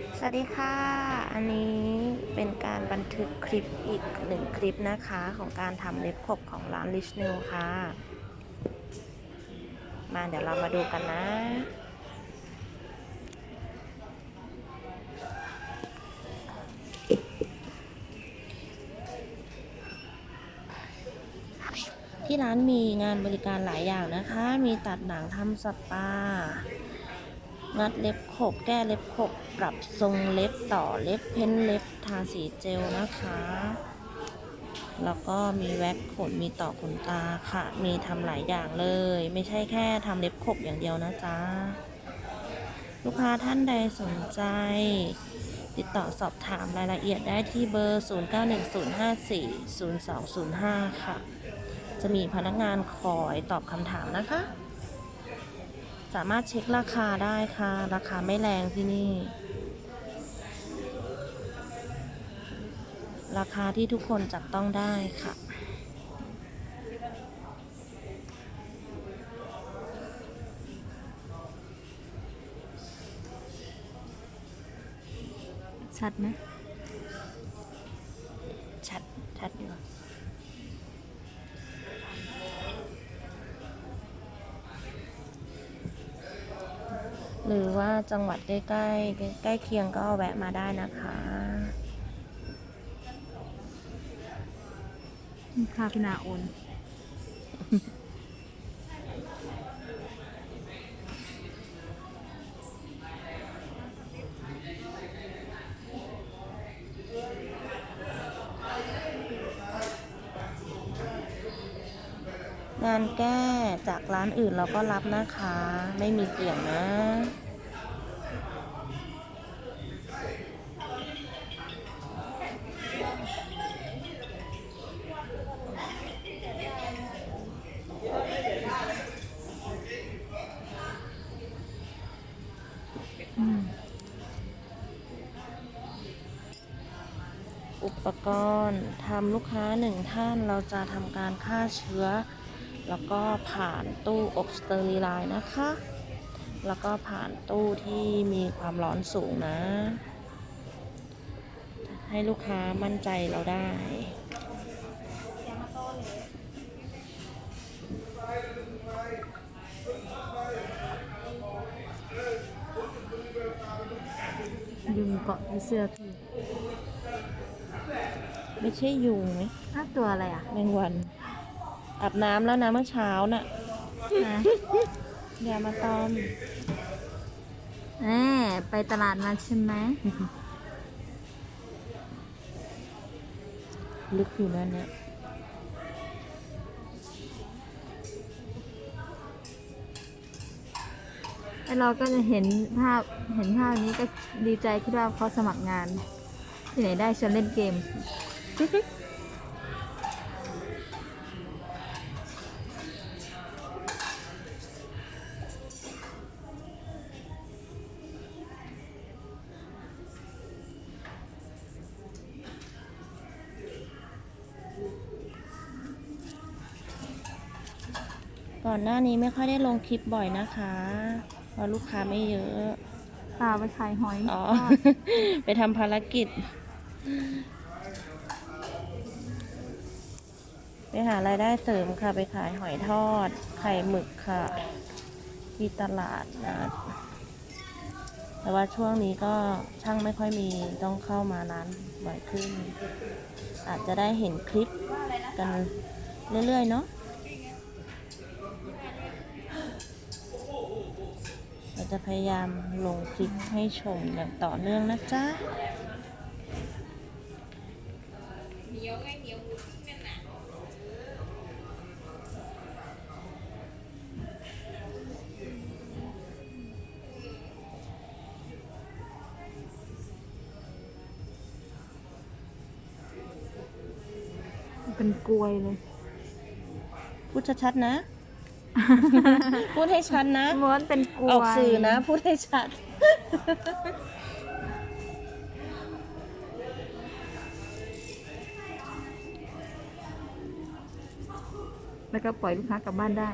สวัสดีค่ะ อันนี้เป็นการบันทึกคลิปอีกหนึ่งคลิปนะคะของการทำเล็บขบของร้าน Rich Nail ค่ะ มาเดี๋ยวเรามาดูกันนะที่ร้านมีงานบริการหลายอย่างนะคะ มีตัดหนังทำสปา งัดเล็บขบ แก้เล็บขบ ปรับทรงเล็บต่อเล็บเพ้นเล็บทาสีเจลนะคะ แล้วก็มีแว็กขนมีต่อขนตาค่ะ มีทำหลายอย่างเลย ไม่ใช่แค่ทำเล็บขบอย่างเดียวนะจ๊ะ ลูกค้าท่านใดสนใจ ติดต่อสอบถามรายละเอียดได้ที่เบอร์ 0910540205 ค่ะ จะมีพนักงานคอยตอบคำถามนะคะ สามารถเช็คราคาได้ค่ะ ราคาไม่แรงที่นี่ ราคาที่ทุกคนจับต้องได้ค่ะชัดไหม หรือว่าจังหวัดใกล้ๆใกล้เคียงก็แวะมาได้นะคะค่าพินาโอน งานแก้จากร้านอื่นเราก็รับนะคะ ไม่มีเกี่ยงนะ อุปกรณ์ทำลูกค้าหนึ่งท่านเราจะทำการฆ่าเชื้อ แล้วก็ผ่านตู้อบสเตอริไลน์นะคะ แล้วก็ผ่านตู้ที่มีความร้อนสูงนะ ให้ลูกค้ามั่นใจเราได้ยุงเกาะที่เสื้อพี่ ไม่ใช่ยุงไหมอ้าวตัวอะไรอะ แมงวัน อาบน้ำแล้วนะเมื่อเช้าน่ะนะอย่ามาตอมแหมไปตลาดมาใช่ไหมลึกอยู่นั่นเนี่ยไอเราก็จะเห็นภาพเห็นภาพนี้ก็ดีใจคิดว่าเขาสมัครงาน ที่ไหนได้ชวนเล่นเกม ก่อนหน้านี้ไม่ค่อยได้ลงคลิปบ่อยนะคะเพราะลูกค้าไม่เยอะเปล่าไปขายหอยอ๋อทอดไปทำภารกิจ ไปหารายได้เสริมค่ะ ไปขายหอยทอด ไข่หมึกค่ะ ที่ตลาดนะแต่ว่าช่วงนี้ก็ช่างไม่ค่อยมีต้องเข้ามาร้านบ่อยขึ้น อาจจะได้เห็นคลิปกันเรื่อยๆเนาะ เรา จะพยายามลงคลิปให้ชมอย่างต่อเนื่องนะจ๊ะเป็นกลวยเลย พูดชัดๆนะ พูดให้ชัดนะ ม้วนเป็นกลวยออกสื่อนะ พูดให้ชัด แล้วก็ปล่อยลูกค้ากลับบ้านได้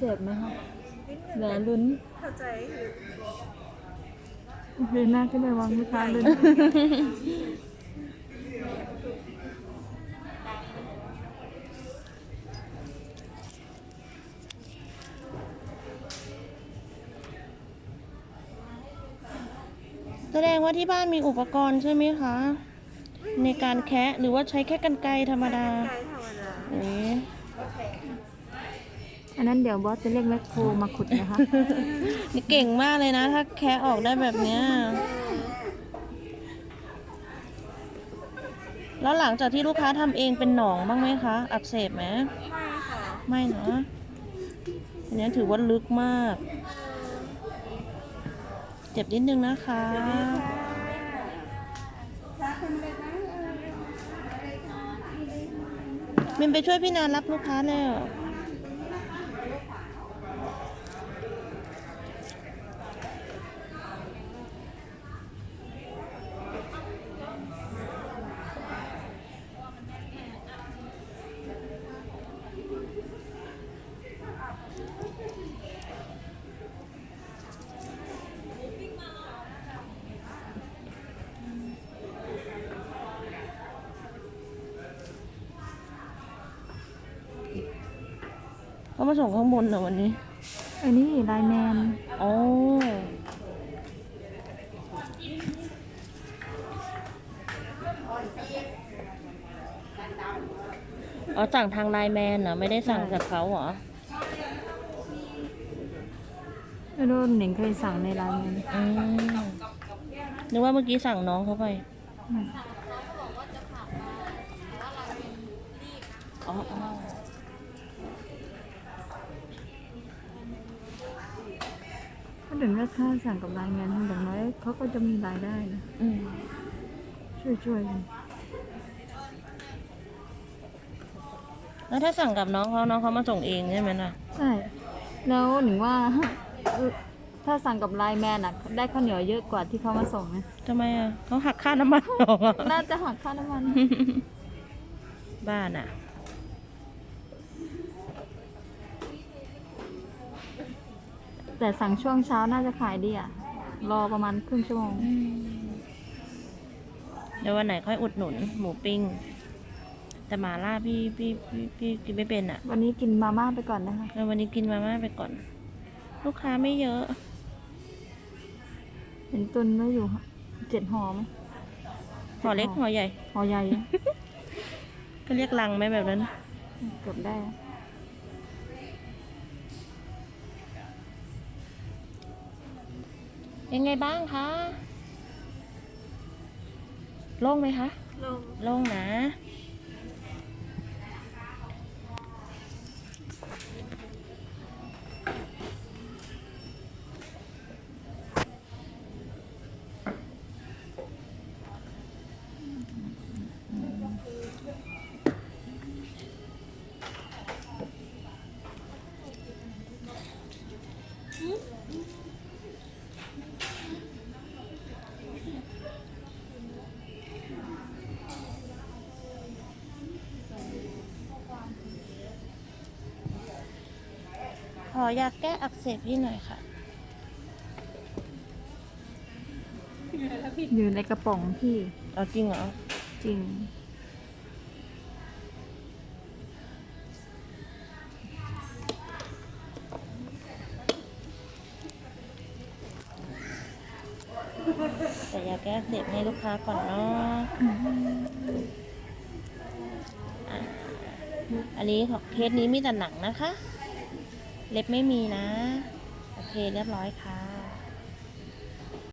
เจ็บไหมคะเดี๋ยวลุ้นเข้าใจอยู่เดินหน้าขึ้นไปวางลูกค้าลุ้นแสดงว่าที่บ้านมีอุปกรณ์ใช่ไหมคะ ในการแคะหรือว่าใช้แค่กันไกรธรรมดา ไกลธรรมดา เอ๊ะ อันนั้นเดี๋ยวบอสจะเรียกแมคโครมาขุดนะคะ นี่เก่งมากเลยนะ ถ้าแคะออกได้แบบเนี้ย แล้วหลังจากที่ลูกค้าทำเองเป็นหนองบ้างไหมคะ อักเสบไหมไม่ค่ะ ไม่เนาะอันนี้ถือว่าลึกมาก เจ็บนิดนึงนะคะมินไปช่วยพี่นานรับลูกค้าแล้ว มาส่งข้างบนเหรอวันนี้ อันนี้ไลน์แมนอ๋ออ๋อสั่งทางไลน์แมนเหรอไม่ได้สั่งจากเขาเหรอไม่รู้หนิงเคยสั่งในไลน์แมนอืมนึกว่าเมื่อกี้สั่งน้องเขาไปอืมอ๋ออ๋อ ถ้าถึงว่าถ้าสั่งกับไลน์แมนอย่างน้อยเขาก็จะมีรายได้นะอืมช่วยๆกันแล้วถ้าสั่งกับน้องเขาน้องเขามาส่งเองใช่ไหมน่ะ ใช่ แล้วหนิงว่า ถ้าสั่งกับไลน์แมนอะ ได้ข้าวเหนียวเยอะกว่าที่เขามาส่งนะทำไมอะเขาหักค่าน้ำมันออกอะ น่าจะหักค่าน้ำมัน บ้านอะ แต่สั่งช่วงเช้าน่าจะขายดีอะ รอประมาณครึ่งชั่วโมง เดี๋ยววันไหนค่อยอุดหนุน หมูปิ้ง แต่หมาล่าพี่พี่พี่พี่กินไม่เป็นอะวันนี้กินมาม่าไปก่อนนะคะ แล้ววันนี้กินมาม่าไปก่อน ลูกค้าไม่เยอะ เห็นตุนไว้อยู่เจ็ดหอมห่อเล็กห่อใหญ่ หอใหญ่ ก็เรียกลังไหมแบบนั้นกดได้เป็นไงบ้างคะโล่งไหมคะลงโล่งนะ อยาแก้อักเสบพี่หน่อยค่ะ อยู่ในกระป๋องพี่ เอาจริงเหรอ จริง แต่ยาแก้อักเสบให้ลูกค้าก่อนเนาะอะอันนี้ของเคสนี้มีแต่หนังนะคะ เล็บไม่มีนะ โอเคเรียบร้อยค่ะ